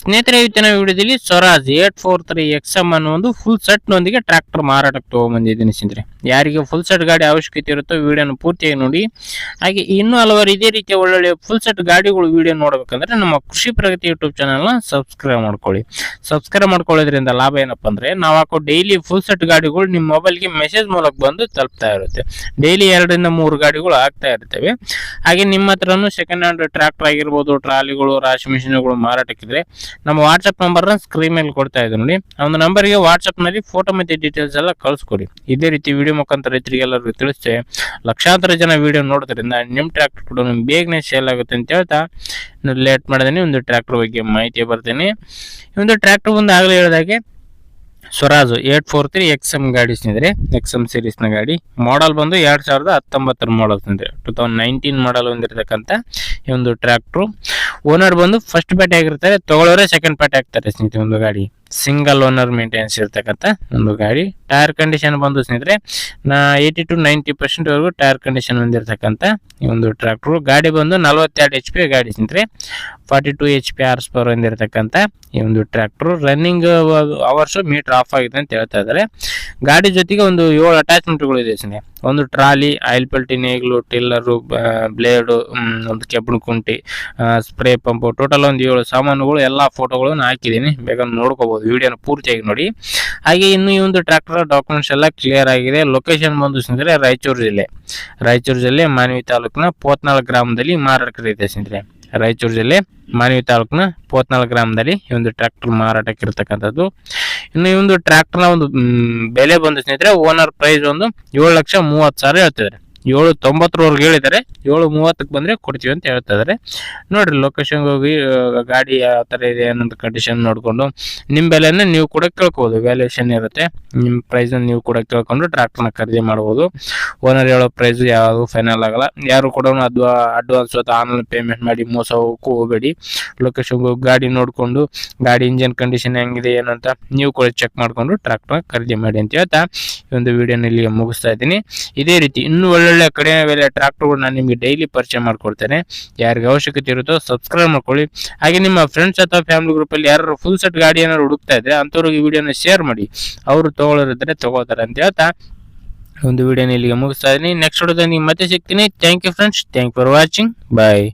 ಸ್ನೇಹಿತರೆ, ಇವತ್ತಿನ ವಿಡಿಯೋದಲ್ಲಿ Swaraj eight four three X M ಅನ್ನೋ ಒಂದು ಫುಲ್ ಸೆಟ್ ನೊಂದಿಗೆ ಟ್ರ್ಯಾಕ್ಟರ್ ಮಾರಾಟಕ್ಕೆ ತೊಗೊಂಬಂದಿದ್ದೀನಿ ಸ್ನೇಹಿತರೆ. ಯಾರಿಗೆ ಫುಲ್ ಸೆಟ್ ಗಾಡಿ ಅವಶ್ಯಕತೆ ಇರುತ್ತೋ ವಿಡಿಯೋನ ಪೂರ್ತಿಯಾಗಿ ನೋಡಿ. ಹಾಗೆ ಇನ್ನೂ ಹಲವಾರು ಇದೇ ರೀತಿಯ ಒಳ್ಳೊಳ್ಳೆ ಫುಲ್ ಸೆಟ್ ಗಾಡಿಗಳು ವಿಡಿಯೋ ನೋಡಬೇಕಂದ್ರೆ ನಮ್ಮ ಕೃಷಿ ಪ್ರಗತಿ ಯೂಟ್ಯೂಬ್ ಚಾನಲ್ನ ಸಬ್ಸ್ಕ್ರೈಬ್ ಮಾಡ್ಕೊಳ್ಳಿ. ಸಬ್ಸ್ಕ್ರೈಬ್ ಮಾಡ್ಕೊಳ್ಳೋದ್ರಿಂದ ಲಾಭ ಏನಪ್ಪ ಅಂದರೆ ನಾವು ಹಾಕೋ ಡೈಲಿ ಫುಲ್ ಸೆಟ್ ಗಾಡಿಗಳು ನಿಮ್ಮ ಮೊಬೈಲ್ಗೆ ಮೆಸೇಜ್ ಮೂಲಕ ಬಂದು ತಲುಪ್ತಾ ಇರುತ್ತೆ. ಡೈಲಿ ಎರಡರಿಂದ ಮೂರು ಗಾಡಿಗಳು ಆಗ್ತಾ ಇರ್ತವೆ. ಹಾಗೆ ನಿಮ್ಮ ಹತ್ರನೂ ಸೆಕೆಂಡ್ ಹ್ಯಾಂಡ್ ಟ್ರ್ಯಾಕ್ಟರ್ ಆಗಿರ್ಬೋದು, ಟ್ರಾಲಿಗಳು ರಾಶಿ ಮಿಷಿನ್ಗಳು ಮಾರಾಟಕ್ಕಿದ್ರೆ ನಮ್ಮ ವಾಟ್ಸಪ್ ನಂಬರ್ನ ಸ್ಕ್ರೀನ್ ಮೇಲೆ ಕೊಡ್ತಾ ಇದ್ದೀವಿ ನೋಡಿ. ಆ ಒಂದು ನಂಬರ್ಗೆ ವಾಟ್ಸಪ್ನಲ್ಲಿ ಫೋಟೋ ಮತ್ತು ಡೀಟೇಲ್ಸ್ ಎಲ್ಲ ಕಳಿಸ್ಕೊಡಿ. ಇದೇ ರೀತಿ ವಿಡಿಯೋ ಮುಖಾಂತರ ರೈತರಿಗೆಲ್ಲರಿಗೂ ತಿಳಿಸಿ ಲಕ್ಷಾಂತರ ಜನ ವಿಡಿಯೋ ನೋಡೋದ್ರಿಂದ ನಿಮ್ಮ ಟ್ರ್ಯಾಕ್ಟರ್ ಕೂಡ ನಿಮ್ಗೆ ಬೇಗನೆ ಸೇಲ್ ಆಗುತ್ತೆ ಅಂತ ಹೇಳ್ತಾ ಲೇಟ್ ಮಾಡಿದ್ದೀನಿ ಒಂದು ಟ್ರ್ಯಾಕ್ಟರ್ ಬಗ್ಗೆ ಮಾಹಿತಿ ಬರ್ತೀನಿ. ಈ ಒಂದು ಟ್ರ್ಯಾಕ್ಟರ್ ಒಂದು ಆಗಲೇ ಹೇಳಿದಾಗೆ Swaraj eight four three X M ಗಾಡಿ ಸ್ನೇಹಿತರೆ ಎಕ್ಸ್ ಎಂ ಸೀರೀಸ್ನ ಗಾಡಿ. ಮಾಡಲ್ ಬಂದು ಎರಡು ಸಾವಿರದ ಹತ್ತೊಂಬತ್ತರ ಮಾಡಲ್ ಸ್ನೇಹಿತರೆ. ಟು ತೌಸಂಡ್ ನೈನ್ಟೀನ್ ಮಾಡಲ್ ಹೊಂದಿರತಕ್ಕಂಥ ಈ ಒಂದು ಟ್ರ್ಯಾಕ್ಟ್ರು ಓನರ್ ಬಂದು ಫಸ್ಟ್ ಪ್ಯಾಟೆ ಆಗಿರ್ತಾರೆ, ತಗೊಳ್ಳೋರೆ ಸೆಕೆಂಡ್ ಪ್ಯಾಟೆ ಆಗ್ತಾರೆ ಸ್ನೇಹಿತರೆ ಒಂದು ಗಾಡಿ. ಸಿಂಗಲ್ ಓನರ್ ಮೇಂಟೆನೆನ್ಸ್ ಇರ್ತಕ್ಕಂಥ ಒಂದು ಗಾಡಿ. ಟೈರ್ ಕಂಡೀಷನ್ ಬಂದು ಸ್ನೇಹಿತರೆ, ನಾ ಏಯ್ಟಿ ಟು ನೈಂಟಿ ಪರ್ಸೆಂಟ್ ವರೆಗೂ ಟೈರ್ ಕಂಡೀಷನ್ ಹೊಂದಿರತಕ್ಕಂಥ ಈ ಒಂದು ಟ್ರ್ಯಾಕ್ಟ್ರು ಗಾಡಿ ಬಂದು ನಲವತ್ತೆರಡು ಎಚ್ ಪಿ ಗಾಡಿ ಸ್ನೇಹಿತರೆ. Forty two H P horse power ಹೊಂದಿರತಕ್ಕಂಥ ಈ ಒಂದು tractor running hours meter off ಆಗಿದೆ ಅಂತ ಹೇಳ್ತಾ ಇದ್ದಾರೆ. ಗಾಡಿ ಜೊತೆಗೆ ಒಂದು ಏಳು ಅಟ್ಯಾಚ್ಮೆಂಟ್ಗಳು ಇದೆ ಸ್ನೇಹ ಒಂದು ಟ್ರಾಲಿ, ಆಯಿಲ್ ಪಲ್ಟಿ, ನೇಗ್ಲು, ಟಿಲ್ಲರು ಬ್ಲೇಡು ಒಂದು ಕೆಬ್ಬಣ ಕುಂಟಿ ಸ್ಪ್ರೇ ಪಂಪು, ಟೋಟಲ್ ಒಂದು ಏಳು ಸಾಮಾನುಗಳು, ಎಲ್ಲ ಫೋಟೋಗಳನ್ನು ಹಾಕಿದ್ದೀನಿ. ಬೇಗ ನೋಡ್ಕೋಬಹುದು ವಿಡಿಯೋನ ಪೂರ್ತಿಯಾಗಿ ನೋಡಿ. ಹಾಗೆ ಇನ್ನು ಈ ಒಂದು ಟ್ರ್ಯಾಕ್ಟರ್ ಡಾಕ್ಯುಮೆಂಟ್ಸ್ ಎಲ್ಲ ಕ್ಲಿಯರ್ ಆಗಿದೆ. ಲೊಕೇಶನ್ ಬಂದು ಸ್ನೇಹಿತರೆ ರಾಯಚೂರು ಜಿಲ್ಲೆ. ರಾಯಚೂರು ಜಿಲ್ಲೆ ಮಾನವಿ ತಾಲೂಕಿನ ಪೋತ್ನಾಳ್ ಗ್ರಾಮದಲ್ಲಿ ಮಾರಾಟಕ್ಕಿದೆ ಸ್ನೇಹಿತರೆ ರಾಯಚೂರು ಜಿಲ್ಲೆ ಮಾನವಿ ತಾಲೂಕಿನ ಪೋತ್ನಾಳ್ ಗ್ರಾಮದಲ್ಲಿ ಈ ಒಂದು ಟ್ರ್ಯಾಕ್ಟರ್ ಮಾರಾಟಕ್ಕೆ ಇರತಕ್ಕಂಥದ್ದು ಇನ್ನು ಈ ಒಂದು ಟ್ರ್ಯಾಕ್ಟರ್ನ ಒಂದು ಬೆಲೆ ಬಂದು ಸ್ನೇಹಿತರೆ ಓನರ್ ಪ್ರೈಸ್ ಒಂದು ಏಳು ಲಕ್ಷ ಮೂವತ್ತು ಸಾವಿರ ಹೇಳ್ತಿದ್ದಾರೆ. ಏಳು ತೊಂಬತ್ತರವರೆಗೆ ಹೇಳಿದ್ದಾರೆ. ಏಳು ಮೂವತ್ತಕ್ಕೆ ಬಂದರೆ ಕೊಡ್ತೀವಿ ಅಂತ ಹೇಳ್ತಾ ಇದ್ದಾರೆ. ನೋಡ್ರಿ ಲೊಕೇಶನ್ಗೆ ಹೋಗಿ ಗಾಡಿ ಯಾವ ಥರ ಇದೆ ಅನ್ನೋದು ಕಂಡೀಷನ್ ನೋಡಿಕೊಂಡು ನಿಮ್ಮ ಬೆಲೆನ ನೀವು ಕೂಡ ಕೇಳ್ಕೊಬೋದು. ವ್ಯಾಲ್ಯೂಯೇಷನ್ ಇರುತ್ತೆ. ನಿಮ್ಮ ಪ್ರೈಸನ್ನು ನೀವು ಕೂಡ ಕೇಳ್ಕೊಂಡು ಟ್ರ್ಯಾಕ್ಟರ್ನ ಖರೀದಿ ಮಾಡ್ಬೋದು. ಓನರ್ ಹೇಳೋ ಪ್ರೈಸ್ ಯಾವುದು ಫೈನಲ್ ಆಗಲ್ಲ. ಯಾರು ಕೂಡ ಅದ್ವಾ ಅಡ್ವಾನ್ಸ್ ಅಥವಾ ಆನ್ಲೈನ್ ಪೇಮೆಂಟ್ ಮಾಡಿ ಮೋಸ ಹೋಗಬೇಡಿ. ಲೊಕೇಶನ್ಗೆ ಹೋಗಿ ಗಾಡಿ ನೋಡಿಕೊಂಡು, ಗಾಡಿ ಇಂಜಿನ್ ಕಂಡೀಷನ್ ಹೆಂಗಿದೆ ಏನಂತ ನೀವು ಕೂಡ ಚೆಕ್ ಮಾಡಿಕೊಂಡು ಟ್ರಾಕ್ಟರ್ ಖರೀದಿ ಮಾಡಿ ಅಂತ ಹೇಳ್ತಾ ಈ ಒಂದು ವಿಡಿಯೋನ ಇಲ್ಲಿಗೆ ಮುಗಿಸ್ತಾ ಇದ್ದೀನಿ. ಇದೇ ರೀತಿ ಇನ್ನೂ ಒಳ್ಳೊಳ್ಳೆ ಕಡಿಮೆ ಬೆಲೆ ಟ್ರ್ಯಾಕ್ಟರ್ಗಳು ನಾನು ನಿಮಗೆ ಡೈಲಿ ಪರಿಚಯ ಮಾಡಿಕೊಡ್ತೇನೆ. ಯಾರಿಗೆ ಅವಶ್ಯಕತೆ ಇರುತ್ತೋ ಸಬ್ಸ್ಕ್ರೈಬ್ ಮಾಡ್ಕೊಳ್ಳಿ. ಹಾಗೆ ನಿಮ್ಮ ಫ್ರೆಂಡ್ಸ್ ಅಥವಾ ಫ್ಯಾಮಿಲಿ ಗ್ರೂಪಲ್ಲಿ ಯಾರು ಫುಲ್ ಸೆಟ್ ಗಾಡಿ ಏನಾದ್ರು ಹುಡುಕ್ತಾ ಇದ್ರೆ ಅಂಥವ್ರಿಗೆ ಈ ವಿಡಿಯೋನ ಶೇರ್ ಮಾಡಿ. ಅವರು ತೊಗೊಳ್ಳೋರಿದ್ರೆ ತಗೋತಾರೆ ಅಂತ ಹೇಳ್ತಾ ಒಂದು ವಿಡಿಯೋನ ಇಲ್ಲಿಗೆ ಮುಗಿಸ್ತಾ ಇದ್ದೀನಿ. ನೆಕ್ಸ್ಟ್ ವಿಡಿಯೋದಲ್ಲಿ ಮತ್ತೆ ಸಿಗ್ತೀನಿ. Thank you friends thank for watching bye